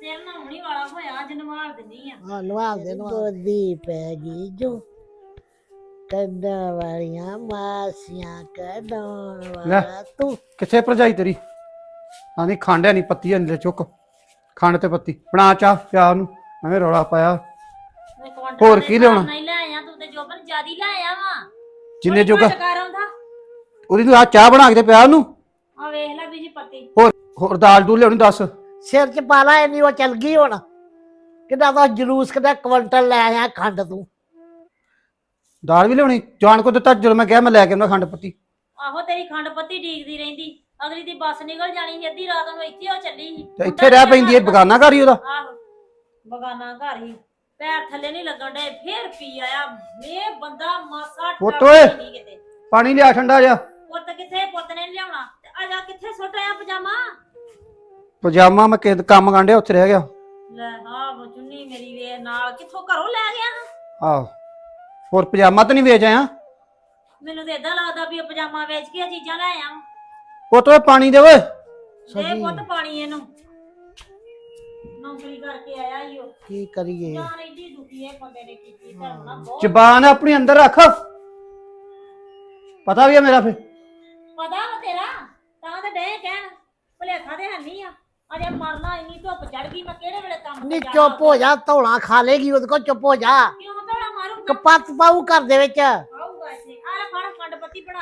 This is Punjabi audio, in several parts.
ਸਿਰ ਨਹਾਉਣੀ ਵਾਲਾ ਹੋਇਆ ਅੱਜ ਨਵਾਲ ਦਿੰਨੀ ਆ। ਹਾਂ ਨਵਾਲ ਦੇ ਗੋਦੀ ਪੈ ਗਈ ਜੋ। ਕੱਢਾਂ ਵਾਲੀਆਂ ਮਾਸੀਆਂ ਕਢਾਉਣ ਵਾਲਾ ਤੂੰ। ਕਿੱਥੇ ਭਰਜਾਈ ਤੇਰੀ? ਆਂਦੀ ਖੰਡ ਹੈ ਨਹੀਂ ਪੱਤੀ ਚੁੱਕ। ਖੰਡ ਤੇ ਪੱਤੀ। ਬਣਾ ਚਾਹ ਪਿਆ ਉਹਨੂੰ। ਐਵੇਂ ਰੌਲਾ ਪਾਇਆ। ਮੈਂ ਕੁਆਂਟਲ ਹੋਰ ਕੀ ਲਿਆਉਣਾ? ਨਹੀਂ ਲੈ ਆਇਆ ਤੂੰ ਤੇ ਜੋਬਨ ਜਿਆਦੀ ਲੈ ਆਇਆ ਵਾ। ਜਿੰਨੇ ਜੋਗਾ ਕਰ ਆਉਂਦਾ। ਉਹਦੀ ਤੂੰ ਆ ਚਾਹ ਬਣਾ ਕੇ ਤੇ ਪਿਆ ਉਹਨੂੰ। ਆ ਵੇਖ ਲੈ ਬੀਜੀ ਪੱਤੀ। ਹੋਰ ਹੋਰ ਦਾਲ ਦੂਲ ਲਿਆਉਣੀ ਦੱਸ। ਸਿਰ ਚ ਪਾ ਲਾ ਇੰਨੀ ਉਹ ਚਲ ਗਈ ਹੁਣ। ਕਿੱਦਾਂ ਦਾ ਜਲੂਸ ਕਿੱਦਾਂ ਕੁਇੰਟਲ ਲੈ ਆਇਆ ਖੰਡ ਤੂੰ। ਦਾਲ ਵੀ ਲਿਆਉਣੀ? ਜਾਣ ਕੋ ਦਿੱਤਾ ਜਦੋਂ ਮੈਂ ਕਿਹਾ ਮੈਂ ਲੈ ਕੇ ਆਉਣਾ ਖੰਡ ਪੱਤੀ। ਆਹੋ ਤੇਰੀ ਖੰਡ ਪੱਤੀ ਡੀਕਦੀ ਰਹਿੰਦੀ। ਅਗਲੀ ਦੀ ਬੱਸ ਨਿਕਲ ਜਾਣੀ ਸੀ ਅੱਧੀ ਰਾਤ ਨੂੰ ਇੱਥੇ ਉਹ ਚੱਲੀ ਸੀ। ਤੇ ਇੱਥੇ ਰਹਿ ਪੈਂਦੀ ਹੈ ਬਗਾਨਾ ਘਰ ਹੀ ਉਹਦਾ। ਆਹੋ ਬਗਾਨਾ ਘਰ ਹੀ। ਪੈਰ ਥੱਲੇ ਨਹੀਂ ਲੱਗਣ ਡੇ ਫੇਰ ਪੀ ਆਇਆ। ਇਹ ਬੰਦਾ ਮਾਸਾ ਪੁੱਤ ਟੱਪ ਓਏ। ਨਹੀਂ ਕਿਤੇ। ਪਾਣੀ ਲਿਆ ਠੰਡਾ ਜਿਹਾ। ਪੁੱਤ ਕਿੱਥੇ ਪੁੱਤ ਨੇ ਨੀ ਲਿਆਉਣਾ। ਤੇ ਆ ਜਾ ਕਿੱਥੇ ਸੁੱਟ ਆਇਆ ਪਜਾਮਾ? ਪਜਾਮਾ ਮੈਂ ਕਿਸੇ ਕੰਮ ਗਾਂਡਿਆ ਉੱਥੇ ਰਹਿ ਗਿਆ। ਲੈ ਹਾਂ ਉਹ ਚੁੰਨੀ ਮੇਰੀ ਵੇ ਨਾਲ ਕਿੱਥੋਂ ਘਰੋਂ ਲੈ ਗਿਆ? ਆਹੋ। ਹੋਰ ਪਜਾਮਾ ਤਾਂ ਨਹੀਂ ਵੇਚ ਆਇਆ? ਮੈਨੂੰ ਤੇ ਇਦਾਂ ਲੱਗਦਾ ਵੀ ਇਹ ਪਜਾਮਾ ਵੇਚ ਕੇ ਇਹ ਚੀਜ਼ਾਂ ਲੈ ਆਇਆ ਪੁੱਤ ਓਏ ਪਾਣੀ ਦੇ ਓਏ। ਦੇ ਪੁੱਤ ਪਾਣੀ ਇਹਨੂੰ। ਨੌਕਰੀ ਕਰਕੇ ਆਇਆ ਈ ਉਹ ਕੀ ਕਰੀਏ? ਜਾਨ ਏਡੀ ਦੁਖੀ ਇਹ ਬੰਦੇ ਨੇ ਕੀਤੀ ਧਰਮ ਨਾਲ ਬਹੁਤ। ਜ਼ਬਾਨ ਆਪਣੀ ਅੰਦਰ ਰੱਖ। ਪਤਾ ਵੀ ਹੈ ਮੇਰਾ ਫੇ ਪਤਾ ਵਾ ਤੇਰਾ? ਤਾਂ ਤੇ ਡੇ ਕਹਿਣ ਭੁਲੇਖਾ ਤੇ ਹੈਨੀ ਆ। ਅਜੇ ਮਰਨਾ ਇੰਨੀ ਧੁੱਪ ਚੜ ਗਈ ਮੈਂ ਕਿਹੜੇ ਵੇਲੇ ਕੰਮ ਨੀ ਤੇ ਜਾਣਾ? ਚੁੱਪ ਹੋ ਜਾ ਧੌਲਾ ਖਾ ਲੇਗੀ ਉਹਦੇ ਕੋਲ ਚੁੱਪ ਹੋ ਜਾ। ਕਿਉਂ ਤੋੜਾ ਮਾਰੂਗਾ? ਕਪੱਤ ਪਾਉ ਘਰ ਦੇ ਵਿੱਚ ਆਊਗਾ ਇੱਥੇ ਆ ਲੈ ਫੜ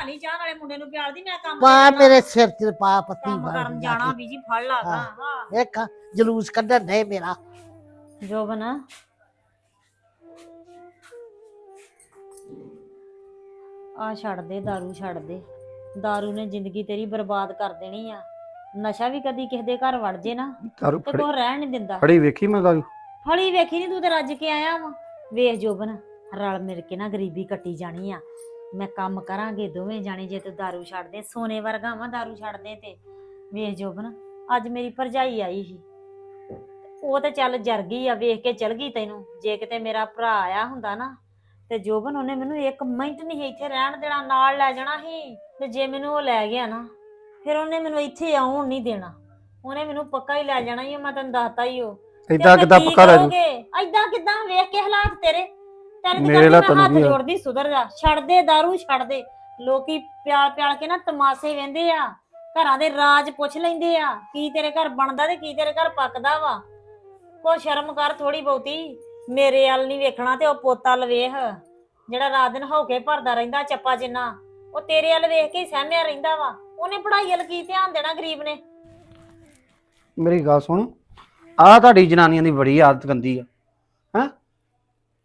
ਖੰਡ ਪੱਤੀ ਬਣਾ ਲਈ ਚਾਹ ਨਾਲੇ ਮੁੰਡੇ ਨੂੰ ਪਿਆਲਦੀ ਮੈਂ ਕੰਮ ਪਾ ਤੇ ਜਾਣਾ। ਮੇਰੇ ਸਿਰ ਚ ਪਾ ਪੱਤੀ ਕੰਮ ਬਣ ਕਰਨ ਜਾਣਾ ਬੀਜੀ ਫੜ ਲਾਗਾ ਹਾਂ ਵੇਖ ਜਲੂਸ ਕੱਢਣ ਦੇ ਮੇਰਾ ਜੋਬਨ ਆ ਛੱਡ ਦੇ दारू ਛੱਡ ਦੇ दारू ਨੇ ਜ਼ਿੰਦਗੀ ਤੇਰੀ ਬਰਬਾਦ ਕਰ ਦੇਣੀ ਆ ਨਸ਼ਾ ਵੀ ਕਦੀ ਕਿਸੇ ਦੇ ਘਰ ਵੜ ਜੇ ਨਾ ਦਾਰੂ ਤੇ ਫੜੀ ਕੋਈ ਰਹਿਣ ਨਹੀਂ ਦਿੰਦਾ ਫੜੀ ਵੇਖੀ ਮੈਂ ਦਾਰੂ ਫਲੀ ਵੇਖੀ ਨਹੀਂ ਤੂੰ ਤੇ ਰੱਜ ਕੇ ਆਇਆ ਵਾ ਵੇਖ ਜੋਬਨ ਰਲ ਮਿਲ ਕੇ ਨਾ ਗਰੀਬੀ ਕੱਟੀ ਜਾਣੀ ਆ ਮੈਂ ਕੰਮ ਕਰਾਂਗੇ ਦੋਵੇਂ ਜਾਣੇ ਜੇ ਤੂੰ दारू ਛੱਡ ਦੇ ਸੋਨੇ ਵਰਗਾ ਵਾਂ दारू ਛੱਡ ਦੇ ਤੇ ਵੇਖ ਜੋਬਨ ਅੱਜ ਮੇਰੀ ਭਰਜਾਈ ਆਈ ਸੀ ਉਹ ਤੇ ਚੱਲ ਜਰ ਗਈ ਆ ਵੇਖ ਕੇ ਚਲ ਗਈ ਤੈਨੂੰ ਜੇ ਕਿਤੇ ਮੇਰਾ ਭਰਾ ਆਇਆ ਹੁੰਦਾ ਨਾ ਤੇ ਜੋਬਨ ਉਹਨੇ ਮੈਨੂੰ ਇੱਕ ਮਿੰਟ ਨਹੀਂ ਇੱਥੇ ਰਹਿਣ ਦੇਣਾ ਨਾਲ ਲੈ ਜਾਣਾ ਸੀ ਤੇ ਜੇ ਮੈਨੂੰ ਉਹ ਲੈ ਗਿਆ ਨਾ ਫਿਰ ਉਹਨੇ ਮੈਨੂੰ ਇੱਥੇ ਆਉਣ ਨਹੀਂ ਦੇਣਾ ਉਹਨੇ ਮੈਨੂੰ ਪੱਕਾ ਹੀ ਲੈ ਜਾਣਾ ਹੀ ਮੈਂ ਤੈਨੂੰ ਦੱਸਤਾ ਹੀ ਉਹ ਇਦਾਂ ਕਿਦਾਂ ਪੱਕਾ ਲੈ ਜੂ ਐਦਾਂ ਕਿਦਾਂ ਵੇਖ ਕੇ ਹਾਲਾਤ ਤੇਰੇ ਤੇਰੇ ਤੇ ਮੇਰੇ ਨਾਲ ਮੈਂ ਹੱਥ ਕੀ ਆ? ਜੋੜਦੀ ਸੁਧਰ ਜਾ। ਛੱਡ ਦੇ दारू ਛੱਡ ਦੇ। ਲੋਕੀ ਪਿਆਲ ਪਿਆਲ ਕੇ ਨਾ ਤਮਾਸ਼ੇ ਵੇਂਦੇ ਆ। ਘਰਾਂ ਦੇ ਰਾਜ ਪੁੱਛ ਲੈਂਦੇ ਆ ਕੀ ਤੇਰੇ ਘਰ ਬਣਦਾ ਤੇ ਕੀ ਤੇਰੇ ਘਰ ਪੱਕਦਾ ਵਾ। ਕੋ ਸ਼ਰਮ ਕਰ ਥੋੜੀ ਬਹੁਤੀ। ਮੇਰੇ ਵੱਲ ਨਹੀਂ ਵੇਖਣਾ ਤੇ ਉਹ ਪੋਤਾ ਵੱਲ ਵੇਖ। ਜਿਹੜਾ ਰਾਤ ਦਿਨ ਹੋ ਕੇ ਭਰਦਾ ਰਹਿੰਦਾ ਚੱਪਾ ਜਿੰਨਾ ਉਹ ਤੇਰੇ ਵੱਲ ਵੇਖ ਕੇ ਹੀ ਸਹਿਮਿਆ ਰਹਿੰਦਾ ਵਾ। ਉਹਨੇ ਪੜ੍ਹਾਈ ਵੱਲ ਕੀ ਧਿਆਨ ਦੇਣਾ ਗਰੀਬ ਨੇ? ਮੇਰੀ ਗੱਲ ਸੁਣ। ਆਹ ਤੁਹਾਡੀ ਜਨਾਨੀਆਂ ਦੀ ਬੜੀ ਆਦਤ ਗੰਦੀ ਆ।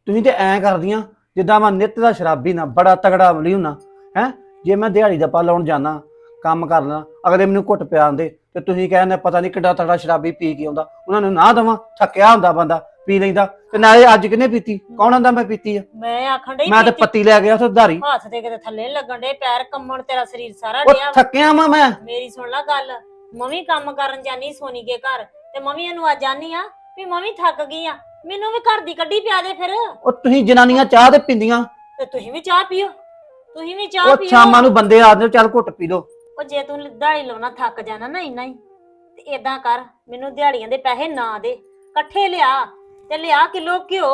ਤੁਸੀਂ ਤੇ ਐਂ ਕਰਦੀਆਂ ਜਿੱਦਾਂ ਮੈਂ ਨਿੱਤ ਦਾ ਸ਼ਰਾਬੀ ਨਾ ਬੜਾ ਤਗੜਾ ਅਮਲੀ ਹੁੰਨਾ ਹੈ? ਜੇ ਮੈਂ ਦਿਹਾੜੀ ਦਾ ਪਾ ਲਾਉਣ ਜਾਣਾ ਕੰਮ ਕਰਨਾ ਅਗਲੇ ਮੈਨੂੰ ਘੁੱਟ ਪਿਆ ਆਂਦੇ ਤੇ ਤੁਸੀਂ ਕਹਿੰਦੇ ਪਤਾ ਨਹੀਂ ਕਿੱਡਾ ਤਗੜਾ ਸ਼ਰਾਬੀ ਪੀ ਕੇ ਆਉਂਦਾ ਉਹਨਾਂ ਨੂੰ ਨਾ ਦਵਾਂ ਥੱਕਿਆ ਹੁੰਦਾ ਬੰਦਾ ਪੀ ਲੈਂਦਾ ਤੇ ਨਾਲੇ ਅੱਜ ਕਿਨੇ ਪੀਤੀ? ਕੌਣ ਆਂਦਾ ਮੈਂ ਪੀਤੀ ਆ? ਮੈਂ ਆਖਣ ਡਈ ਮੈਂ ਤੇ ਪੀਤੀ- ਪੱਤੀ ਲੈ ਗਿਆ ਉੱਥੇ ਧਾਰੀ। ਹੱਥ ਤੇ ਕਿਤੇ ਥੱਲੇ ਨੀ ਲੱਗਣ ਡੇ ਪੈਰ ਕੰਮਣ ਤੇਰਾ ਸਰੀਰ ਸਾਰਾ ਡਿਆ ਵਾ। ਥੱਕਿਆ ਵਾਂ ਮੈਂ। ਮੇਰੀ ਸੁਣ ਲੈ ਗੱਲ ਮਮੀ ਕੰਮ ਕਰਨ ਜਾਨੀ ਸੋਨੀ ਕੇ ਘਰ ਤੇ ਮਮੀ ਇਹਨੂੰ ਅੱਜ ਜਾਨੀ ਆ ਵੀ ਮਮੀ ਥੱਕ ਗਈ ਆ। ਮੈਨੂੰ ਵੀ ਘਰ ਦੀ ਕੱਢੀ ਪਿਆ ਦੇ ਫਿਰ। ਉਹ ਤੁਸੀਂ ਜਨਾਨੀਆਂ ਚਾਹ ਤੇ ਪਿੰਦੀਆਂ। ਤੇ ਤੁਸੀਂ ਵੀ ਚਾਹ ਪੀਓ। ਤੁਸੀਂ ਵੀ ਚਾਹ ਉਹ ਪੀਓ। ਸ਼ਾਮਾਂ ਨੂੰ ਬੰਦੇ ਆਦੇ ਚੱਲ ਘੁੱਟ ਪੀ ਲੋ ਉਹ ਜੇ ਤੂੰ ਦਿਹਾੜੀ ਲਾਉਣਾ ਥੱਕ ਜਾਣਾ ਨਾ ਇੰਨਾ ਹੀ ਤੇ ਏਦਾਂ ਕਰ ਮੈਨੂੰ ਦਿਹਾੜੀਆਂ ਦੇ ਪੈਸੇ ਨਾ ਦੇ। ਇਕੱਠੇ ਲਿਆ ਤੇ ਲਿਆ ਕਿਲੋ ਘਿਓ।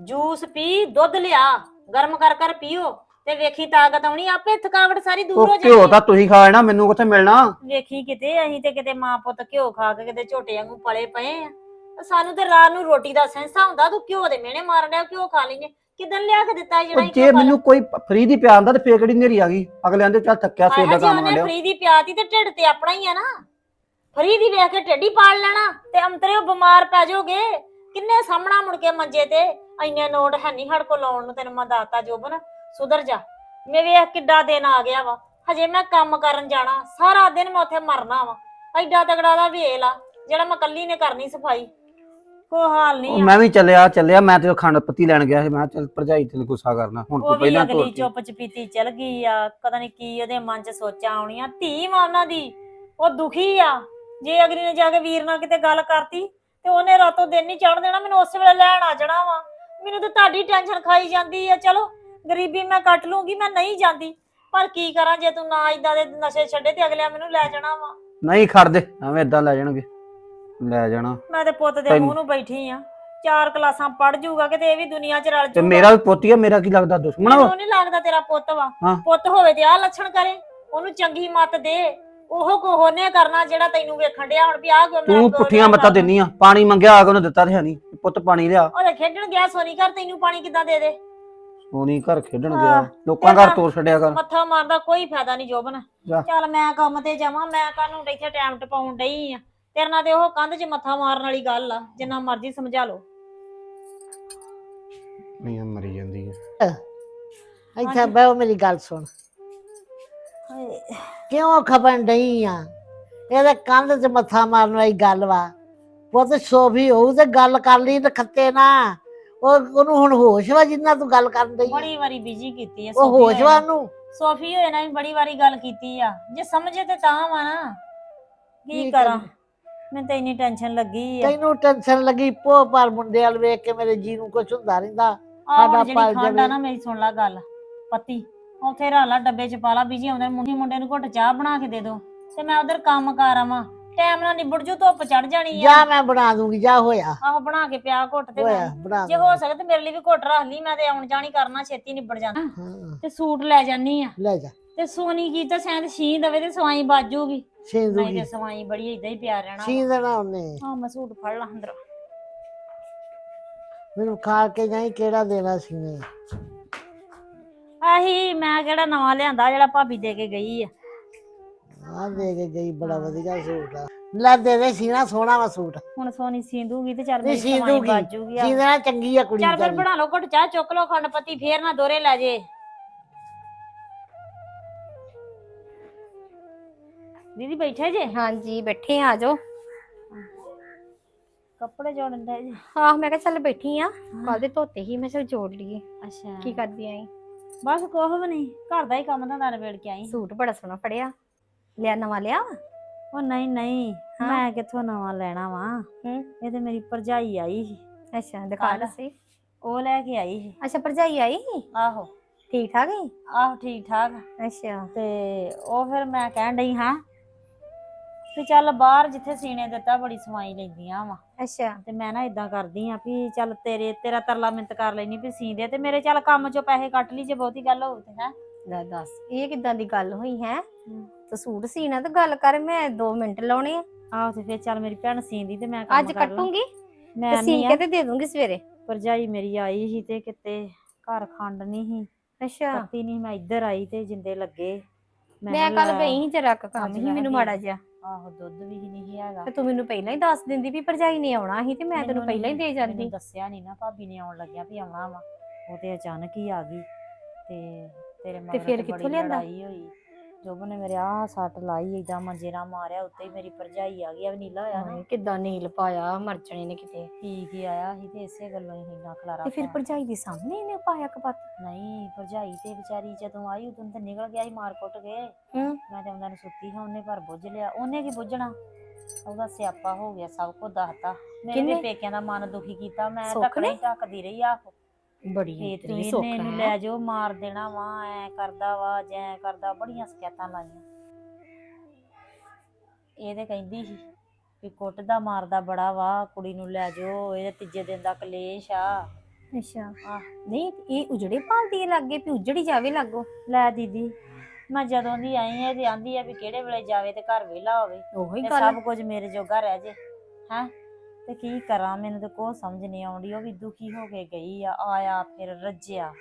ਜੂਸ ਪੀ ਦੁੱਧ ਲਿਆ ਗਰਮ ਕਰ ਕਰ ਪੀਓ ਤੇ ਵੇਖੀ ਤਾਕਤ ਆਉਣੀ ਆਪੇ ਥਕਾਵਟ ਸਾਰੀ ਦੂਰ ਉਹ ਹੋ ਘਿਓ ਜਾਣੀ ਤਾਂ ਤੁਸੀਂ ਖਾ ਲੈਣਾ ਮੈਨੂੰ ਕਿੱਥੇ ਮਿਲਣਾ? ਵੇਖੀ ਕਿਤੇ ਅਸੀਂ ਤੇ ਕਿਤੇ ਮਾਂ ਪੁੱਤ ਘਿਓ ਖਾ ਕੇ ਕਿਤੇ ਝੋਟੇ ਵਾਂਗੂ ਪਲੇ ਪਏ ਆ। ਸਾਨੂੰ ਤੇ ਰਾਤ ਨੂੰ ਰੋਟੀ ਦਾ ਸੈਂਸਾ ਹੁੰਦਾ ਤੂੰ ਘਿਓ ਦੇ ਮਿਹਣੇ ਮਾਰਨ ਡਿਆ ਘਿਓ ਖਾ ਲੈਨੇ ਕਿਦਨ ਲਿਆ ਕੇ ਦਿੱਤਾ ਜਿਹੜਾ ਉਹ ਜੇ ਮੈਨੂੰ ਕੋਈ ਫਰੀ ਦੀ ਪਿਆ ਹੁੰਦਾ ਤੇ ਫੇਰ ਕਿਹੜੀ ਨੇਰੀ ਆ ਗਈ? ਅਗਲੇ ਆਂਦੇ ਚੱਲ ਥੱਕਿਆ ਸਵੇਰ ਦਾ ਕੰਮ ਉਹਨੇ ਆਂਡਿਆ ਫਰੀ ਦੀ ਪਿਆਤੀ ਤੇ ਢਿੱਡ ਤੇ ਆਪਣਾ ਹੀ ਆ ਨਾ। ਫਰੀ ਦੀ ਵੇਖ ਕੇ ਢਿੱਡੀ ਪਾਲ ਲੈਣਾ ਤੇ ਅੰਤਰੇ ਉਹ ਬਿਮਾਰ ਪੈ ਜਾਓਗੇ। ਕਿੰਨੇ ਸਾਹਮਣਾ ਮੁੜ ਕੇ ਮੰਜੇ ਤੇ ਐਨੇ ਨੋਟ ਹੈ ਨਹੀਂ ਹੜ ਕੋ ਲਾਉਣ ਨੂੰ ਤੈਨੂੰ ਮੈਂ ਦਾਤਾ ਜੋਬਨ। ਸੁਧਰ ਜਾ। ਮੈਂ ਵੇਖ ਕਿੱਡਾ ਦਿਨ ਆ ਗਿਆ ਵਾ। ਹਜੇ ਮੈਂ ਕੰਮ ਕਰਨ ਜਾਣਾ ਸਾਰਾ ਦਿਨ ਮੈਂ ਉੱਥੇ ਮਰਨਾ ਵਾ। ਐਡਾ ਤਗੜਾ ਦਾ ਵੇਲ ਆ ਜਿਹੜਾ ਮੈਂ ਕੱਲੀ ਨੇ ਕਰਨੀ ਸਫ਼ਾਈ। ਕੋ ਹਾਲ ਉਹ ਨਹੀਂ ਆ। ਮੈਂ ਵੀ ਚੱਲਿਆ ਚੱਲਿਆ ਮੈਂ ਤੇ ਖੰਡ ਪੱਤੀ ਲੈਣ ਗਿਆ ਸੀ ਮੈਂ ਕਿਹਾ ਚੱਲ ਭਰਜਾਈ ਤੇ ਗੁੱਸਾ ਕਰਨਾ। ਹੁਣ ਉਹ ਤੂੰ ਵੀ ਪਹਿਲਾਂ ਅਗਲੀ ਤੋਰ ਚੁੱਪ ਚਪੀਤੀ ਚਲ ਗਈ ਆ ਪਤਾ ਨਹੀਂ ਕੀ ਉਹਦੇ ਮਨ 'ਚ ਸੋਚਾਂ ਆਉਣੀਆਂ। ਧੀ ਮਾਂ ਉਹਨਾਂ ਦੀ ਉਹ ਦੁਖੀ ਆ। ਜੇ ਅਗਲੀ ਨੇ ਜਾ ਕੇ ਵੀਰ ਨਾਲ ਕਿਤੇ ਗੱਲ ਕਰਤੀ ਤੇ ਉਹਨੇ ਰਾਤੋਂ ਦਿਨ ਨਹੀਂ ਚੜ ਦੇਣਾ ਮੈਨੂੰ ਉਸ ਵੇਲੇ ਲੈਣ ਆ ਜਾਣਾ ਵਾ। ਮੈਨੂੰ ਤਾਂ ਤੁਹਾਡੀ ਟੈਨਸ਼ਨ ਖਾਈ ਜਾਂਦੀ ਆ ਚਲੋ ਗਰੀਬੀ ਮੈਂ ਕੱਟ ਲੂੰਗੀ ਮੈਂ ਨਹੀਂ ਜਾਂਦੀ। ਪਰ ਕੀ ਕਰਾਂ ਜੇ ਤੂੰ ਨਾ ਇਦਾਂ ਦੇ ਨਸ਼ੇ ਛੱਡੇ ਤੇ ਅਗਲਿਆਂ ਮੈਨੂੰ ਲੈ ਜਾਣਾ ਵਾ। ਨਹੀਂ ਖੜਦੇ ਐਵੇਂ ਇਦਾਂ ਲੈ ਜਾਣਗੇ। ਲੈ ਜਾਣਾ। ਮੈਂ ਤੇ ਪੁੱਤ ਦੇ ਤੈਨੂੰ- ਮੂੰਹ ਨੂੰ ਬੈਠੀ ਆ। ਚਾਰ ਕਲਾਸਾਂ ਪੜ ਜਾਊਗਾ ਕਿਤੇ ਇਹ ਵੀ ਦੁਨੀਆ 'ਚ ਰਲ ਤੇ ਜਾਊਗਾ ਮੇਰਾ ਵੀ ਪੋਤੀ ਆ ਮੇਰਾ ਕੀ ਲੱਗਦਾ ਦੁਸ਼ਮਣ ਵਾ? ਮੈਨੂੰ ਨਹੀਂ ਲੱਗਦਾ ਤੇਰਾ ਪੁੱਤ ਵਾ। ਹਾਂ। ਪੁੱਤ ਹੋਵੇ ਤੇ ਆਹ ਲੱਛਣ ਕਰੇ ਉਹਨੂੰ ਚੰਗੀ ਮੱਤ ਦੇ। ਉਹ ਕੋ ਹੋਨੇ ਕਰਨਾ ਜਿਹੜਾ ਤੈਨੂੰ ਵੇਖਣ ਡਿਆ ਹੁਣ ਵੀ ਆਹ ਕੋ ਤੂੰ ਪੁੱਠੀਆਂ ਮੱਤਾਂ ਦਿੰਨੀ ਆ। ਪਾਣੀ ਮੰਗਿਆ ਆ ਕੇ ਉਹਨੇ ਦਿੱਤਾ ਤੇ ਹੈ ਨਹੀਂ ਪੁੱਤ ਪਾਣੀ ਲਿਆ। ਉਹਦੇ ਖੇਡਣ ਗਿਆ ਸੋਨੀ ਘਰ ਤੈਨੂੰ ਪਾਣੀ ਕਿੱਦਾਂ ਦੇ ਦੇ? ਸੋਨੀ ਘਰ ਖੇਡਣ ਗਿਆ। ਲੋਕਾਂ ਘਰ ਤੇਰਾ- ਤੋੜ ਛੱਡਿਆ ਕਰ। ਮੱਥਾ ਮਾਰਦਾ ਕੋਈ ਫਾਇਦਾ ਨਹੀਂ ਜੋਬਨ। ਜਾ। ਚੱਲ ਮੈਂ ਕੰਮ ਤੇ ਜਾਵਾਂ ਮੈਂ ਕਾਹਨੂੰ ਇੱਥੇ ਟਾਈਮ ਟਪਾਉਣ ਡਈ ਆ? ਤੇਰੇ ਨਾਲ ਤੇ ਉਹ ਕੰਧ 'ਚ ਮੱਥਾ ਮਾਰਨ ਵਾਲੀ ਗੱਲ ਆ ਜਿੰਨਾ ਮਰਜ਼ੀ ਸਮਝਾ ਲਓ। ਨਹੀਂ ਮਰੀ ਜਾਂਦੀ ਹੈ ਇੱਥੇ ਬਹਿ ਮੇਰੀ ਗੱਲ ਸੁਣ। ਕਿਉਂ ਖਪਣ ਡਈ ਆ? ਇਹਦੇ ਕੰਧ 'ਚ ਮੱਥਾ ਮਾਰਨ ਵਾਲੀ ਗੱਲ ਵਾ। ਪੁੱਤ ਸੋਫੀ ਹੋਊ ਤੇ ਗੱਲ ਕਰ ਲਈ ਤੇ ਖੱਤੇ ਨਾ। ਉਹ ਉਹਨੂੰ ਹੁਣ ਹੋਸ਼ ਵਾ ਜਿੰਨਾ ਤੂੰ ਗੱਲ ਕਰਨ ਡਈ ਆਂ। ਬੜੀ ਵਾਰੀ ਬਿਜ਼ੀ ਕੀਤੀ ਆ ਉਹ ਹੋਸ਼ ਵਾ। ਉਹਨੂੰ? ਸੋਫੀ ਹੋਏ ਨਾਲ ਵੀ ਬੜੀ ਵਾਰੀ ਗੱਲ ਕੀਤੀ ਆ। ਜੇ ਸਮਝੇ ਤੇ ਤਾਂ ਵਾ ਨਾ। ਕੀ ਕੀ ਕਰਾਂ? ਮੈਨੂੰ ਤਾਂ ਇੰਨੀ ਟੈਨਸ਼ਨ ਲੱਗੀ ਆ। ਤੈਨੂੰ ਟੈਨਸ਼ਨ ਲੱਗੀ ਪੋ ਪਰ ਮੁੰਡੇ ਵਾਲ ਵੇਖ ਕੇ ਮੇਰੇ ਜੀ ਨੂੰ ਕੁਛ ਹੁੰਦਾ ਰਹਿੰਦਾ। ਸਾਡਾ ਜਿਹੜੀ ਪਲ ਜਾਵੇ। ਨਾ ਮੇਰੀ ਸੁਣ ਲੈ ਗੱਲ ਪੱਤੀ ਉੱਥੇ ਰਾਲਾ ਡੱਬੇ ਚ ਪਾਲਾ ਬੀਜੀ ਆਉਂਦੇ ਮੁੰਡੇ ਮੁੰਡੇ ਨੂੰ ਘੁੱਟ ਚਾਹ ਬਣਾ ਕੇ ਦੇ ਦੋ ਤੇ ਮੈਂ ਉਧਰ ਕੰਮ ਕਰ ਆਵਾਂ। ਟਾਈਮ ਨਾਲ ਨਿਬੜ ਜੂ ਧੁੱਪ ਚੜ ਜਾਣੀ ਆ। ਜਾ ਮੈਂ ਬਣਾ ਦੂੰਗੀ ਜਾ ਹੋਇਆ। ਆਹ ਬਣਾ ਕੇ ਪਿਆ ਘੁੱਟ ਤੇ ਹੋਇਆ ਮੈਂ। ਬਣਾ ਜੇ ਦੂੰਗੀ। ਹੋ ਸਕੇ ਤੇ ਮੇਰੇ ਲਈ ਵੀ ਘੁੱਟ ਰੱਖ ਲਈ ਮੈਂ ਤੇ ਆਉਣ ਜਾਣੀ ਕਰਨਾ ਛੇਤੀ ਨਿਬੜ ਜਾਂਦਾ ਹਾਂ। ਤੇ ਸੂਟ ਲੈ ਜਾਨੀ ਆ। ਲੈ ਜਾ। ਤੇ ਸੋਨੀ ਕੀ ਤਾਂ ਸ਼ਾਇਦ ਛੀ ਦਵੇ ਤੇ ਸਵਾਈ ਬਾਜੂਗੀ। ਛੀਂ ਨਹੀਂ ਦੂੰਗੀ ਤੇ ਸਵਾਈ ਬੜੀ ਇਦਾਂ ਹੀ ਪਿਆ ਰਹਿਣਾ। ਛੀਂ ਦੇਣਾ ਉਹਨੇ। ਹਾਂ ਮੈਂ ਸੂਟ ਫੜ ਲਾਂ ਅੰਦਰ। ਮੈਨੂੰ ਖਾ ਕੇ ਜਾਈ ਕਿਹੜਾ ਦੇਣਾ ਸੀ ਨੇ ਆਹੀ ਮੈਂ ਕਿਹੜਾ ਨਵਾਂ ਲਿਆਂਦਾ ਜਿਹੜਾ ਭਾਬੀ ਦੇ ਕੇ ਗਈ ਆ। ਆ ਦੇ ਕੇ ਗਈ ਬੜਾ ਵਧੀਆ ਸੂਟ ਆ। ਲੈ ਦੇ ਦੇ ਸੀਨਾ ਸੋਹਣਾ ਵਾ ਸੂਟ। ਹੁਣ ਸੋਨੀ ਸੀਂਦੂਗੀ ਤੇ ਚੱਲ ਨਹੀਂ ਮੇਰੀ ਸੀਂ ਸਵਾਈ ਦੂਗੀ ਬਾਜੂਗੀ ਸੀਂ ਦੇਣਾ ਚੰਗੀ ਆ ਕੁੜੀ ਚੱਲ ਫਿਰ। ਬਣਾ ਲਓ ਘੁੱਟ ਚਾਹ ਚੁੱਕ ਲਓ ਖੰਡ ਪੱਤੀ ਫੇਰ ਨਾ ਦੋਰੇ ਲੈ ਜੇ। ਦੀਦੀ ਬੈਠੇ ਜੇ? ਹਾਂਜੀ ਬੈਠੇ ਆ ਜਾਓ। ਕੱਪੜੇ ਜੋੜਨ ਦੇ ਜੇ। ਆਹ ਮੈਂ ਕਿਹਾ ਚੱਲ ਬੈਠੀ ਆ। ਕੱਲ ਦੇ ਧੋਤੇ ਹੀ ਮੈਂ ਚੱਲ ਜੋੜ ਲਈਏ। ਅੱਛਾ। ਕੀ ਕਰਦੀ ਆਈ? ਬਸ ਕੁਛ ਵੀ ਨਹੀਂ ਘਰ ਦਾ ਹੀ ਕੰਮ ਧੰਦਾ ਨਿਬੇੜ ਕੇ ਆਈ। ਸੂਟ ਬੜਾ ਸੋਹਣਾ ਫੜਿਆ। ਲਿਆ ਨਵਾਂ ਲਿਆ? ਉਹ ਨਹੀਂ ਨਹੀਂ। ਮੈਂ ਕਿੱਥੋਂ ਨਵਾਂ ਲੈਣਾ ਵਾ? ਇਹ ਤੇ ਮੇਰੀ ਭਰਜਾਈ ਆਈ ਸੀ। ਅੱਛਾ ਦਿਖਾ ਕੱਲ੍ਹ। ਦੱਸੀ ਉਹ ਲੈ ਕੇ ਆਈ ਸੀ। ਅੱਛਾ ਭਰਜਾਈ ਆਈ ਸੀ? ਆਹੋ। ਠੀਕ ਠਾਕ ਹੀ ਆਹੋ ਠੀਕ ਠਾਕ ਅੱਛਾ। ਤੇ ਉਹ ਫਿਰ ਮੈਂ ਕਹਿਣ ਡਈ ਹਾਂ ਵੀ ਚੱਲ ਬਾਹਰ ਜਿੱਥੇ ਸੀਨੇ ਦਿੱਤਾ ਬੜੀ ਸਵਾਈ ਲੈਂਦੀਆਂ ਵਾ। ਅੱਛਾ। ਤੇ ਮੈਂ ਨਾ ਇਦਾਂ ਕਰਦੀ ਆ ਵੀ ਚੱਲ ਤੇਰੇ ਤੇਰਾ ਤਰਲਾ ਮਿੰਤ ਕਰ ਲੈਣੀ ਵੀ ਸੀ ਦੇ ਤੇ ਮੇਰੇ ਚੱਲ ਕੰਮ ਚੋਂ ਪੈਸੇ ਕੱਟ ਲਈ ਜੇ ਬਹੁਤੀ ਗੱਲ ਹੋਊ ਤੇ ਹੈ। ਲੈ ਦੱਸ ਇਹ ਕਿਦਾਂ ਦੀ ਗੱਲ ਹੋਈ ਹੈ? ਤੇ ਸੂਟ ਸੀਣਾ ਤੇ ਗੱਲ ਕਰ ਮੈਂ 2 ਮਿੰਟ ਲਾਉਣੇ ਆ। ਆਹੋ ਤੇ ਫਿਰ ਚੱਲ ਮੇਰੀ ਭੈਣ ਸੀਂਦੀ ਤੇ ਮੈਂ ਕੰਮ ਅੱਜ ਕਰ ਲਾਂ। ਕੱਟੂੰਗੀ? ਮੈਂ ਤੇ ਸੀ ਨਹੀਂ ਕੇ ਤੇ ਦੇ ਦੂੰਗੀ ਸਵੇਰੇ? ਭਰਜਾਈ ਮੇਰੀ ਆਈ ਸੀ ਤੇ ਕਿਤੇ ਘਰ ਖੰਡ ਨਹੀਂ ਸੀ। ਅੱਛਾ। ਪੱਤੀ ਨਹੀਂ ਮੈਂ ਇੱਧਰ ਆਈ ਤੇ ਜਿੰਦੇ ਲੱਗੇ। ਮੈਂ ਕੱਲ ਲੈ, ਗਈ ਸੀ ਜਰਾ ਕੁ ਕੰਮ ਅੱਜ ਲੈ ਮੈਨੂੰ। ਮਾੜਾ ਜਿਹਾ। ਆਹੋ ਦੁੱਧ ਵੀ ਨਹੀਂ ਹੈਗਾ। ਤੇ ਤੂੰ ਮੈਨੂੰ ਪਹਿਲਾਂ ਹੀ ਦੱਸ ਦਿੰਦੀ ਵੀ ਭਰਜਾਈ ਨੇ ਆਉਣਾ ਸੀ ਤੇ ਮੈਂ ਤੈਨੂੰ ਮੈਨੂੰ ਪਹਿਲਾਂ ਹੀ ਦੇ ਨਹੀਂ- ਜਾਂਦੀ। ਮੈਨੂੰ ਦੱਸਿਆ ਨਹੀਂ ਨਾ ਭਾਬੀ ਨੇ ਆਉਣ ਲੱਗਿਆ ਵੀ ਆਉਣਾ ਵਾ। ਉਹ ਤੇ ਅਚਾਨਕ ਹੀ ਆ ਗਈ ਤੇ ਤੇਰੇ ਮਗਰ ਫਿਰ ਕਿੱਥੋਂ ਬੜੀ ਲਿਆਂਦਾ? ਲੜਾਈ ਹੋਈ। ਜੋਬ ਨੇ ਮੇਰੇ ਆਹ ਸੱਟ ਲਾਈ ਏਦਾਂ ਮੰਜੇ ਨਾਲ ਮਾਰਿਆ ਉੱਤੇ ਹੀ ਮੇਰੀ ਭਰਜਾਈ ਆ ਗਈ ਆ ਨੀਲਾ ਹੋਇਆ ਨਾ। ਹਾਏ, ਕਿੱਦਾਂ ਨੀਲ ਪਾਇਆ ਮਰਚਣੇ ਨੇ ਕਿਤੇ। ਪੀ ਕੇ ਆਇਆ ਸੀ ਤੇ ਇਸੇ ਗੱਲੋਂ ਹੀ ਇੰਨਾ ਖਲਾਰਾ ਤੇ ਫਿਰ ਪਾਇਆ। ਭਰਜਾਈ ਦੇ ਸਾਹਮਣੇ ਇਹਨੇ ਪਾਇਆ ਕਪੱਤ? ਨਹੀਂ ਭਰਜਾਈ ਤੇ ਵਿਚਾਰੀ ਜਦੋਂ ਆਈ ਉਦੋਂ ਤੇ ਨਿਕਲ ਗਿਆ ਸੀ ਮਾਰ ਕੁੱਟ ਕੇ। ਹੂੰ। ਮੈਂ ਤੇ ਉਹਨਾਂ ਨੂੰ ਸੁੱਤੀ ਹਾਂ ਉਹਨੇ ਪਰ ਬੁੱਝ ਲਿਆ। ਉਹਨੇ ਕੀ ਬੁੱਝਣਾ? ਉਹਦਾ ਸਿਆਪਾ ਹੋ ਗਿਆ ਸਭ ਕੁਝ ਦੱਸਤਾ। ਮੇਰੇ ਵੀ? ਪੇਕਿਆਂ ਦਾ ਮਨ ਦੁਖੀ ਕੀਤਾ। ਮੈਂ ਸੁੱਖ ਨੇ? ਢੱਕਦੀ ਰਹੀ ਆਹੋ। ਬੜੀ ਫੇਰ ਤੇਰੀ ਤੂੰ ਸੁੱਖ ਇਹਨੇ ਇਹਨੂੰ ਹੈ। ਲੈ ਜਾਓ ਮਾਰ ਦੇਣਾ ਵਾ ਐ ਕਰਦਾ ਵਾ ਜੈ ਕਰਦਾ ਬੜੀਆਂ ਸ਼ਿਕਾਇਤਾਂ ਲਾਈਆਂ। ਇਹ ਤੇ ਕਹਿੰਦੀ ਸੀ ਵੀ ਕੁੱਟਦਾ ਮਾਰਦਾ ਬੜਾ ਵਾ ਕੁੜੀ ਨੂੰ ਲੈ ਜਾਓ ਇਹਦੇ ਤੀਜੇ ਦਿਨ ਦਾ ਕਲੇਸ਼ ਆ। ਅੱਛਾ। ਆਹ। ਨਹੀਂ ਇਹ ਉਜੜੇ ਪਾਲਦੀ ਹੈ ਲੱਗੇ ਵੀ ਉਜੜੀ ਜਾਵੇ ਲੱਗੋ। ਲੈ ਦੀਦੀ ਮੈਂ ਜਦੋਂ ਦੀ ਆਈ ਐ ਤੇ ਆਂਦੀ ਆ ਵੀ ਕਿਹੜੇ ਵੇਲੇ ਜਾਵੇ ਤੇ ਘਰ ਵਿਹਲਾ ਹੋਵੇ। ਉਹੀ ਤੇ ਗੱਲ। ਸਭ ਕੁਝ ਮੇਰੇ ਜੋਗਾ ਰਹਿ ਜੇ ਹੈ? ਤੇ ਕੀ ਕਰਾਂ? ਮੈਨੂੰ ਤਾਂ ਕੋਈ ਸਮਝ ਨਹੀਂ ਆਉਂਦੀ। ਉਹ ਵੀ ਦੁਖੀ ਹੋ ਕੇ ਗਈ ਆ ਆਇਆ ਫਿਰ ਰੱਜਿਆ।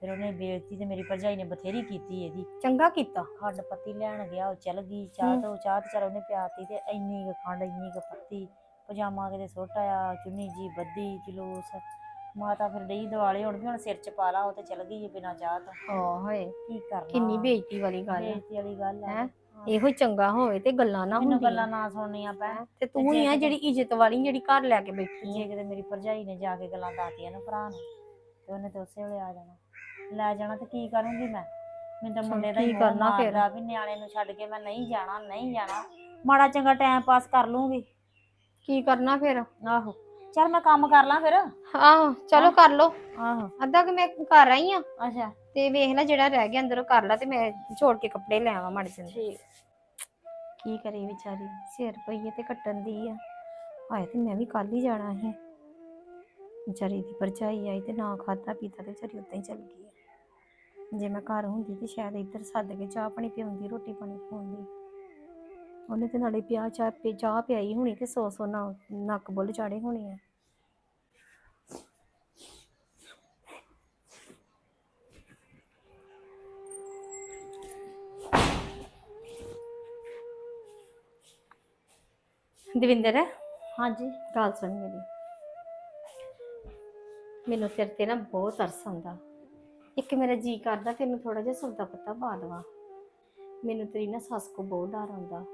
ਫਿਰ ਉਹਨੇ ਬੇਇੱਜ਼ਤੀ ਤੇ ਮੇਰੀ ਭਰਜਾਈ ਨੇ ਬਥੇਰੀ ਕੀਤੀ ਇਹਦੀ। ਚੰਗਾ ਕੀਤਾ। ਖੰਡ ਪੱਤੀ ਲੈਣ ਗਿਆ ਉਹ ਚਲ ਗਈ। ਚਾਹ। ਤੋਂ ਚਾਹ ਤੇ ਚਲ ਉਹਨੇ ਪਿਆਤੀ ਤੇ ਇੰਨੀ ਕੁ ਖੰਡ ਇੰਨੀ ਕੁ ਪੱਤੀ ਪਜਾਮਾ ਕਿਤੇ ਸੁੱਟ ਆਇਆ ਚੁੰਨੀ ਜੀ ਬੱਦੀ ਜਲੂਸ। ਮਾਤਾ ਫਿਰ ਡਈ ਦਿਵਾਲੇ ਹੁਣ ਵੀ ਹੁਣ ਸਿਰ ਚ ਪਾ ਲਾ ਉਹ ਤੇ ਚਲ ਗਈ ਬਿਨਾ ਚਾਹ ਤੋਂ। ਓਏ ਕੀ ਕਰਨਾ? ਕਿੰਨੀ ਬੇਇੱਜ਼ਤੀ ਵਾਲੀ ਗੱਲ ਹੈ ਬੇਇੱਜ਼ਤੀ ਵਾਲੀ ਗੱਲ ਹੈਂ? ਇਹੋ ਹੀ ਚੰਗਾ ਹੋਵੇ ਤੇ ਗੱਲਾਂ ਨਾ ਮੈਨੂੰ ਹੁੰਦੀਆਂ। ਗੱਲਾਂ ਨਾ ਸੁਣਨੀਆਂ ਪੈਣ ਤੇ ਤੂੰ ਹੀ ਆ ਜਿਹੜੀ ਇੱਜ਼ਤ ਵਾਲੀ ਜਿਹੜੀ ਘਰ ਲੈ ਕੇ ਬੈਠੀ ਜੇ ਹੈ। ਕਿਤੇ ਮੇਰੀ ਭਰਜਾਈ ਨੇ ਜਾ ਕੇ ਗੱਲਾਂ ਦੱਸਦੀਆਂ ਨਾ ਭਰਾ ਨੂੰ ਤੇ ਉਹਨੇ ਤੇ ਉਸੇ ਵੇਲੇ ਆ ਜਾਣਾ। ਲੈ ਜਾਣਾ ਤੇ ਕੀ ਕਰੂੰਗੀ ਮੈਂ? ਮੈਨੂੰ ਤਾਂ ਮੁੰਡੇ ਦਾ ਹੀ ਮੋਹ ਕਰਨਾ ਫਿਰ? ਮਾਰਦਾ ਵੀ ਨਿਆਣੇ ਨੂੰ ਛੱਡ ਕੇ ਮੈਂ ਨਹੀਂ ਜਾਣਾ ਨਹੀਂ ਜਾਣਾ। ਮਾੜਾ ਚੰਗਾ ਟਾਈਮ ਪਾਸ ਕਰ ਲੂੰਗੀ। ਕੀ ਕਰਨਾ ਫਿਰ? ਆਹੋ। ਚੱਲ ਮੈਂ ਕੰਮ ਕਰ ਲਾਂ ਫਿਰ। ਆਹੋ ਚਲੋ ਕਰ ਲੋ ਆਹੋ। ਅੱਧਾ ਕਿ ਮੈਂ ਕਰ ਆਈ ਆ। ਅੱਛਾ। ਤੇ ਵੇਖ ਲੈ ਜਿਹੜਾ ਰਹਿ ਗਿਆ ਅੰਦਰੋਂ ਕਰ ਲਾ ਤੇ ਮੈਂ ਛੋੜ ਕੇ ਕੱਪੜੇ ਲੈ ਆਵਾਂ ਮੜ ਜਾਂਦੇ ਠੀਕ। ਕੀ ਕਰੀ ਵਿਚਾਰੀ? ਸਿਰ ਪਈਏ ਤੇ ਕੱਟਣ ਦੀ ਆ। ਹਾਏ ਤੇ ਮੈਂ ਵੀ ਕੱਲ ਹੀ ਜਾਣਾ ਸੀ। ਵਿਚਾਰੀ ਦੀ ਭਰਜਾਈ ਆਈ ਤੇ ਨਾ ਖਾਦਾ ਪੀਤਾ ਤੇ ਵਿਚਾਰੀ ਉਦਾਂ ਹੀ ਚਲ ਗਈ ਆ। ਜੇ ਮੈਂ ਘਰ ਹੁੰਦੀ ਤੇ ਸ਼ਾਇਦ ਇੱਧਰ ਸੱਦ ਕੇ ਚਾਹ ਪਾਣੀ ਪਿਉਂਦੀ ਰੋਟੀ ਪਾਣੀ ਖਵਾਉਂਦੀ। ਉਹਨੇ ਤੇ ਨਾਲੇ ਪਿਆ ਚਾਹ ਪੀ ਚਾਹ ਪਿਆਈ ਹੋਣੀ ਤੇ ਸੌ ਸੌ ਨਾ ਨੱਕ ਬੁੱਲ ਚਾੜੇ ਹੋਣੇ ਆ। ਦਵਿੰਦਰ? ਹਾਂਜੀ ਗੱਲ ਸੁਣ ਮੇਰੀ। ਮੈਨੂੰ ਤੇਰੇ ਤੇ ਨਾ ਬਹੁਤ ਤਰਸ ਆਉਂਦਾ। ਇੱਕ ਮੇਰਾ ਜੀ ਕਰਦਾ ਤੈਨੂੰ ਥੋੜਾ ਜਿਹਾ ਸੌਦਾ ਪੱਤਾ ਪਾ ਦੇਵਾਂ। ਮੈਨੂੰ ਤੇਰੀ ਨਾ ਸੱਸ ਕੋ ਬਹੁਤ ਡਰ ਆਉਂਦਾ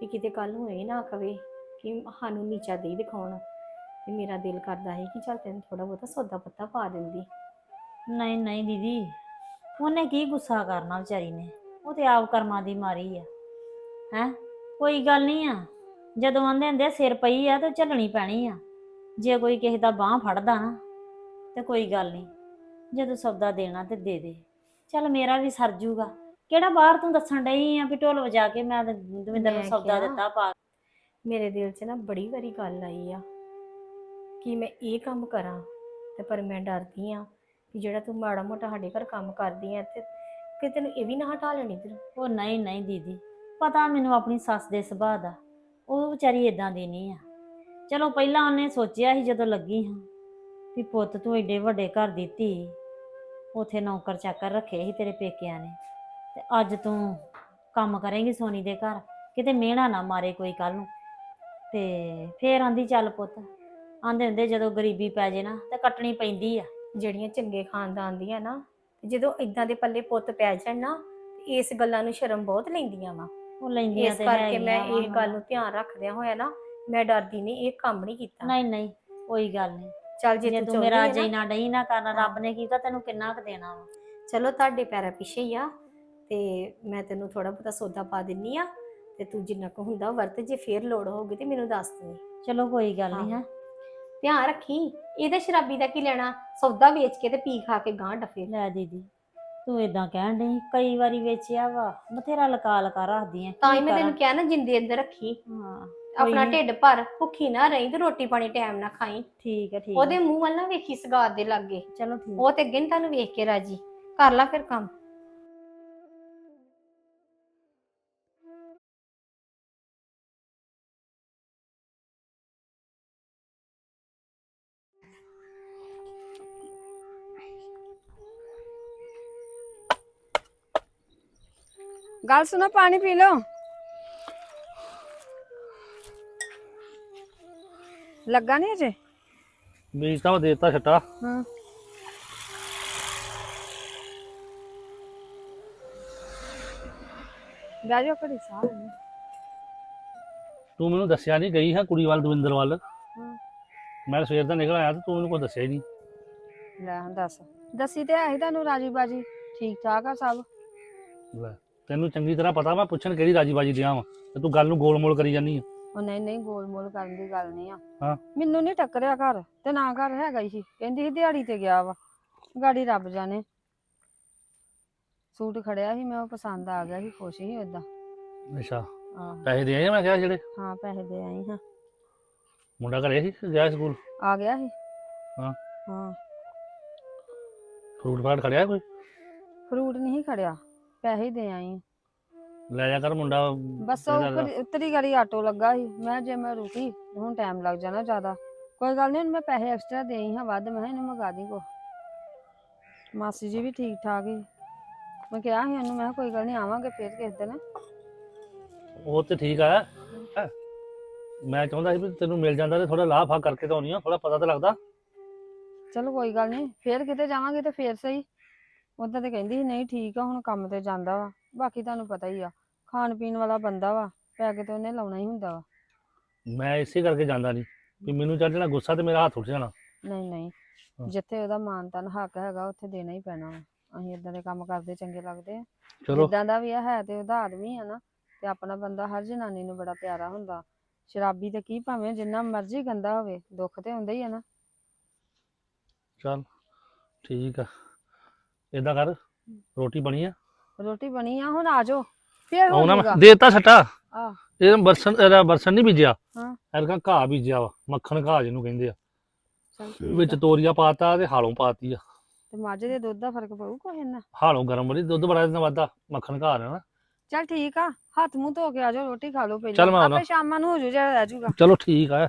ਕਿ ਕਿਤੇ ਕੱਲ ਨੂੰ ਇਹ ਨਾ ਕਵੇ ਕਿ ਸਾਨੂੰ ਨੀਚਾ ਦੇ ਦਿਖਾਉਣ। ਤੇ ਮੇਰਾ ਦਿਲ ਕਰਦਾ ਹੈ ਕਿ ਚੱਲ ਤੈਨੂੰ ਥੋੜਾ ਬਹੁਤਾ ਸੌਦਾ ਪੱਤਾ ਪਾ ਦਿੰਦੀ। ਨਹੀਂ ਨਹੀਂ ਦੀਦੀ ਉਹਨੇ ਕੀ ਗੁੱਸਾ ਕਰਨਾ ਵਿਚਾਰੀ ਨੇ? ਉਹ ਤੇ ਆਪ ਕਰਮਾਂ ਦੀ ਮਾਰੀ ਆ। ਹੈ? ਕੋਈ ਗੱਲ ਨਹੀਂ ਆ। ਜਦੋਂ ਆਂਦੇ ਹੁੰਦੇ ਆ, ਸਿਰ ਪਈ ਆ ਤੇ ਝੱਲਣੀ ਪੈਣੀ ਆ। ਜੇ ਕੋਈ ਕਿਸੇ ਦਾ ਬਾਹ ਫੜਦਾ ਨਾ ਤੇ ਕੋਈ ਗੱਲ ਨਹੀਂ ਜਦੋਂ ਸੌਦਾ ਦੇਣਾ ਤੇ ਦੇ ਦੇ। ਚੱਲ ਮੇਰਾ ਵੀ ਸਰ ਜੂਗਾ। ਕਿਹੜਾ ਬਾਹਰ ਤੂੰ ਦੱਸਣ ਡਈ ਆ ਵੀ ਢੋਲ ਵਜਾ ਕੇ ਮੈਂ ਤੇ ਦਵਿੰਦਰ ਨੂੰ ਮੈਂ ਸੌਦਾ ਕਿਹਾ। ਦਿੱਤਾ ਪਾ ਮੇਰੇ ਦਿਲ 'ਚ ਨਾ ਬੜੀ ਵਾਰੀ ਗੱਲ ਆਈ ਆ ਕਿ ਮੈਂ ਇਹ ਕੰਮ ਕਰਾਂ ਤੇ ਪਰ ਮੈਂ ਡਰਦੀ ਆ ਕਿ ਜਿਹੜਾ ਤੂੰ ਮਾੜਾ ਮੋਟਾ ਸਾਡੇ ਘਰ ਕੰਮ ਕਰਦੀ ਆ ਤੇ ਕਿ ਤੈਨੂੰ ਇਹ ਵੀ ਨਾ ਹਟਾ ਲੈਣੀ ਤੈਨੂੰ। ਉਹ ਨਹੀਂ ਨਹੀਂ ਦੀਦੀ। ਪਤਾ ਮੈਨੂੰ ਆਪਣੀ ਸੱਸ ਦੇ ਸੁਭਾਅ ਦਾ। ਵਿਚਾਰੀ ਇਦਾਂ ਦੀ ਨਹੀਂ ਆ। ਚਲੋ ਪਹਿਲਾਂ ਉਹਨੇ ਸੋਚਿਆ ਸੀ ਜਦੋਂ ਲੱਗੀ ਹਾਂ ਵੀ ਪੁੱਤ ਤੂੰ ਏਡੇ ਵੱਡੇ ਘਰ ਦੀ ਧੀ, ਉਥੇ ਨੌਕਰ ਚਾਕਰ ਰੱਖੇ ਸੀ ਤੇਰੇ ਪੇਕਿਆਂ ਨੇ। ਤੇ ਅੱਜ ਤੂੰ ਕੰਮ ਕਰੇਂਗੀ ਸੋਨੀ ਦੇ ਘਰ, ਕਿਤੇ ਮਿਹਣਾ ਨਾ ਮਾਰੇ ਕੋਈ ਕੱਲ ਨੂੰ। ਤੇ ਫੇਰ ਆਂਦੀ ਚੱਲ ਪੁੱਤ, ਆਂਦੇ ਹੁੰਦੇ ਜਦੋਂ ਗਰੀਬੀ ਪੈ ਜੇ ਨਾ ਤੇ ਕੱਟਣੀ ਪੈਂਦੀ ਆ। ਜਿਹੜੀਆਂ ਚੰਗੇ ਖਾਨਦਾਨ ਦੀਆਂ ਨਾ ਜਦੋਂ ਇਦਾਂ ਦੇ ਪੱਲੇ ਪੁੱਤ ਪੈ ਜਾਣ ਨਾ ਇਸ ਗੱਲਾਂ ਨੂੰ ਸ਼ਰਮ ਬਹੁਤ ਲੈਂਦੀਆਂ ਵਾ। ਉਹ ਲੈਂਦੀਆਂ ਇਸ ਤੇ ਕਰਕੇ ਮੈਂ ਹੈਗੀਆਂ ਇਹ ਵਾ। ਗੱਲ ਨੂੰ ਧਿਆਨ ਰੱਖਦਿਆਂ ਹੋਇਆ ਨਾ ਮੈਂ ਡਰਦੀ ਨਹੀਂ ਇਹ ਕੰਮ ਨਹੀਂ ਕੀਤਾ। ਨਹੀਂ ਨਹੀਂ ਕੋਈ ਗੱਲ ਨਹੀਂ। ਚੱਲ ਜੇ ਜੇ ਤੂੰ ਤੂੰ ਮੇਰਾ ਚਾਹੁੰਦੀ ਹੈ ਨਾ ਨਾ ਡਈ ਨਾ ਕਰਨਾ। ਰੱਬ ਨੇ ਕੀਤਾ ਤੈਨੂੰ ਕਿੰਨਾ ਕੁ ਦੇਣਾ ਵਾ? ਚਲੋ ਤੁਹਾਡੇ ਪੈਰਾਂ ਪਿੱਛੇ ਹੀ ਆ ਤੇ ਮੈਂ ਤੈਨੂੰ ਥੋੜਾ ਬਹੁਤਾ ਸੌਦਾ ਪਾ ਦਿੰਨੀ ਆ ਤੇ ਤੂੰ ਜਿੰਨਾ ਕੁ ਹੁੰਦਾ ਵਰਤ ਜੇ ਫੇਰ ਲੋੜ ਹੋਊਗੀ ਤੇ ਮੈਨੂੰ ਦੱਸ ਦੇ ਚਲੋ ਕੋਈ ਗੱਲ ਨਹੀਂ ਹਾਂ। ਹੈ ਧਿਆਨ ਰੱਖੀ ਇਹਦੇ ਸ਼ਰਾਬੀ ਦਾ ਕੀ ਲੈਣਾ? ਸੌਦਾ ਵੇਚ ਕੇ ਤੇ ਪੀ ਖਾ ਕੇ ਗਾਂ ਡਫੇ। ਲੈ ਦੀਦੀ। ਤੂੰ ਇਦਾਂ ਕਹਿਣ ਡਈ ਕਈ ਵਾਰੀ ਵੇਚਿਆ ਵਾ ਬਥੇਰਾ ਲਕਾ ਲਕਾ ਰੱਖਦੀ ਆ ਤਾਂ ਹੀ ਮੈਂ ਤੈਨੂੰ ਕਿਹਾ ਨਾ ਜਿੰਦੇ ਅੰਦਰ ਰੱਖੀ। ਹਾਂ ਆਪਣਾ। ਢਿੱਡ ਭਰ ਭੁੱਖੀ ਨਾ ਰਹੀ ਤੇ ਰੋਟੀ ਪਾਣੀ ਟਾਈਮ ਨਾ ਖਾਈ। ਠੀਕ ਹੈ ਠੀਕ ਉਹਦੇ ਮੂੰਹ ਵੱਲ ਨਾ ਵੇਖੀ ਸਗਾਤ ਦੇ ਲਾਗੇ। ਚਲੋ ਠੀਕ ਉਹ ਤੇ ਅੱਗੇ ਨੀ ਤੁਹਾਨੂੰ ਵੇਖ ਕੇ ਰਾਜੀ। ਕਰ ਲੈ ਫਿਰ ਕੰਮ। ਗੱਲ ਸੁਣੋ ਪਾਣੀ ਪੀ ਲਓ। ਲੱਗਾ ਨਹੀਂ ਅਜੇ? ਬੀਜ ਤਾਂ ਉਹ ਦੇਤਾ ਛੱਟਾ। ਹਾਂ। ਬਾਜੋ ਕੜੀ ਸਾਹ ਲੈਣੀ। ਤੂੰ ਮੈਨੂੰ ਦੱਸਿਆ ਨਹੀਂ ਗਈ ਹੈ ਕੁੜੀ ਵੱਲ ਦਵਿੰਦਰ ਵੱਲ। ਹਾਂ। ਮੈਂ ਸਵੇਰ ਦਾ ਨਿਕਲ ਆਇਆ ਤੇ ਤੂੰ ਮੈਨੂੰ ਕੋਈ ਦੱਸਿਆ ਹੀ ਨਹੀਂ ਲੈ ਹੁਣ ਦੱਸ। ਦੱਸੀ ਤੇ ਆਹੀ ਤੁਹਾਨੂੰ ਰਾਜੀ ਬਾਜੀ ਠੀਕ ਠਾਕ ਆ ਸਭ? ਲੈ। ਤੈਨੂੰ ਚੰਗੀ ਤਰ੍ਹਾਂ ਪਤਾ ਮੈਂ ਪੁੱਛਣ ਕਿਹੜੀ ਰਾਜੀ ਬਾਜੀ ਦਿਆਂ ਵਾ ਤੇ ਤੂੰ ਗੱਲ ਨੂੰ ਗੋਲ ਮੋਲ ਕਰੀ ਜਾਨੀ ਆ। ਉਹ ਨਹੀਂ ਨਹੀਂ ਗੋਲ ਮੋਲ ਕਰਨ ਦੀ ਗੱਲ ਨਹੀਂ ਆ। ਹਾਂ। ਮੈਨੂੰ ਨਹੀਂ ਟੱਕਰਿਆ ਘਰ ਤੇ ਨਾ ਘਰ ਹੈਗਾ ਹੀ। ਸੀ ਕਹਿੰਦੀ ਸੀ ਦਿਹਾੜੀ ਤੇ ਗਿਆ ਵਾ। ਗਾੜੀ ਰੱਬ ਜਾਣੇ। ਸੂਟ ਖੜਿਆ ਸੀ ਮੈਂ ਉਹ ਪਸੰਦ ਆ ਗਿਆ ਸੀ ਖੁਸ਼ ਸੀ ਏਦਾਂ ਅੱਛਾ। ਆਹ। ਪੈਸੇ ਦੇ ਆਏ ਮੈਂ ਕਿਹਾ ਜਿਹੜੇ? ਹਾਂ ਪੈਸੇ ਦੇ ਆਈ ਹਾਂ। ਮੁੰਡਾ ਘਰੇ ਸੀ ਕਿ ਗਿਆ ਸਕੂਲ? ਆ ਗਿਆ ਸੀ। ਹਾਂ। ਹਾਂ। ਫਰੂਟ ਫਰਾਟ ਖੜਿਆ ਕੋਈ? ਫਰੂਟ ਨਹੀਂ ਖੜਿਆ। ਪੈਸੇ ਹੀ ਦੇ ਆਈ ਲੈ ਜਾ ਕਰ ਮੁੰਡਾ ਬਸ ਉਹ ਉੱਪਰ ਉੱਤਰੀ ਗੜੀ ਆਟੋ ਲੱਗਾ ਸੀ। ਮੈਂ ਜੇ ਮੈਂ ਰੁਕੀ ਹੁਣ ਟਾਈਮ ਲੱਗ ਜਾਣਾ ਜ਼ਿਆਦਾ। ਕੋਈ ਗੱਲ ਨਹੀਂ ਮੈਂ ਪੈਸੇ ਐਕਸਟਰਾ ਦੇ ਆਈ ਹਾਂ ਵੱਧ ਮੈਂ ਕਿਹਾ ਇਹਨੂੰ ਮੰਗਾ ਦੀ ਕੋ ਮਾਸੀ ਜੀ ਵੀ ਠੀਕ ਠਾਕ ਹੀ ਮੈਂ ਕਿਹਾ ਸੀ ਉਹਨੂੰ ਮੈਂ ਕਿਹਾ ਕੋਈ ਗੱਲ ਨਹੀਂ ਆਵਾਂਗੇ ਫੇਰ ਕਿਸੇ ਦਿਨ। ਉਹ ਤੇ ਠੀਕ ਆ। ਹੈਂ। ਮੈਂ ਚਾਹੁੰਦਾ ਸੀ ਵੀ ਤੈਨੂੰ ਮਿਲ ਜਾਂਦਾ ਤੇ ਥੋੜਾ ਲਾਹ ਫਾ ਕਰਕੇ ਤਾਂ ਆਉਣੀ ਆ ਥੋੜਾ ਪਤਾ ਤਾਂ ਲੱਗਦਾ। ਚਲੋ ਕੋਈ ਗੱਲ ਨਹੀਂ ਫੇਰ ਕਿਤੇ ਜਾਵਾਂਗੇ ਤੇ ਫੇਰ ਸਹੀ। ਉਦਾਂ ਤੇ ਕਹਿੰਦੀ ਸੀ ਨਹੀਂ ਠੀਕ ਆ ਹੁਣ ਕੰਮ ਤੇ ਜਾਂਦਾ ਵਾ ਬਾਕੀ ਤੁਹਾਨੂੰ ਪਤਾ ਹੀ ਆ ਖਾਣ ਪੀਣ ਵਾਲਾ ਬੰਦਾ ਵਾ ਪੈਗ ਤੇ ਉਹਨੇ ਲਾਉਣਾ ਹੀ ਹੁੰਦਾ ਵਾ। ਮੈਂ ਇਸੇ ਕਰਕੇ ਜਾਂਦਾ ਨਹੀਂ ਵੀ ਮੈਨੂੰ ਚੱਲ ਜਾਣਾ ਗੁੱਸਾ ਤੇ ਮੇਰਾ ਹੱਥ ਉੱਠ ਜਾਣਾ। ਨਹੀਂ ਨਹੀਂ। ਜਿੱਥੇ ਉਹਦਾ ਮਾਨ ਤਾਨ ਹੱਕ ਹੈਗਾ ਉੱਥੇ ਦੇਣਾ ਹੀ ਪੈਣਾ ਵਾ ਅਸੀਂ ਇਦਾਂ ਦੇ ਕੰਮ ਕਰਦੇ ਚੰਗੇ ਲੱਗਦੇ ਆ। ਚਲੋ। ਜਿੱਦਾਂ ਦਾ ਵੀ ਆ ਹੈ ਤੇ ਉਹਦਾ ਆਦਮੀ ਆ ਨਾ ਤੇ ਆਪਣਾ ਬੰਦਾ ਹਰ ਜਨਾਨੀ ਨੂੰ ਬੜਾ ਪਿਆਰਾ ਹੁੰਦਾ। ਸ਼ਰਾਬੀ ਤੇ ਕੀ ਭਾਵੇਂ ਜਿੰਨਾ ਮਰਜ਼ੀ ਗੰਦਾ ਹੋਵੇ ਦੁੱਖ ਤੇ ਹੁੰਦਾ ਹੀ ਆ ਨਾ। ਚੱਲ ਠੀਕ ਆ। ਏਦਾਂ ਕਰ ਰੋਟੀ ਬਣੀ ਆ। ਰੋਟੀ ਬਣੀ ਆ ਹੁਣ ਆ ਜਾਓ। ਫੇਰ ਹੋ ਆਉਣਾ ਜਾਊਗਾ ਮੈਂ ਦੇਤਾ ਛੱਟਾ ਆਹ। ਇਹ ਬਰਸਨ ਇਹਦਾ ਬਰਸਨ ਨਹੀਂ ਬੀਜਿਆ। ਹਾਂ। ਐਰਕਾ ਘਾਹ ਬੀਜਿਆ ਵਾ ਮੱਖਣ ਘਾਹ ਜਿਹਨੂੰ ਕਹਿੰਦੇ ਆ। ਚੱਲ ਠੀਕ ਵਿੱਚ ਆ। ਤੋਰੀਆ ਪਾਤਾ ਤੇ ਹਾਲੋਂ ਪਾਤੀ ਆ। ਤੇ ਮੱਝ ਦੇ ਦੁੱਧ ਦਾ ਫ਼ਰਕ ਪਊ ਕੋਈ ਨਾ ਹਾਲੋਂ ਗਰਮ ਬੜੀ ਦੁੱਧ ਬੜਾ ਦਿਨ ਵਾਦਾ ਮੱਖਣ ਘਾਹ ਨਾ ਚੱਲ ਠੀਕ ਆ ਹੱਥ ਮੂੰਹ ਧੋ ਕੇ ਆ ਜਾਓ ਰੋਟੀ ਖਾ ਲਓ ਪਹਿਲਾਂ। ਚੱਲ ਮੈਂ ਆਉਣਾ। ਆਪੇ ਸ਼ਾਮਾਂ ਨੂੰ ਹੋ ਜੂ ਜਿਹੜਾ ਰਹਿ ਜੂਗਾ। ਚਲੋ ਠੀਕ ਆ।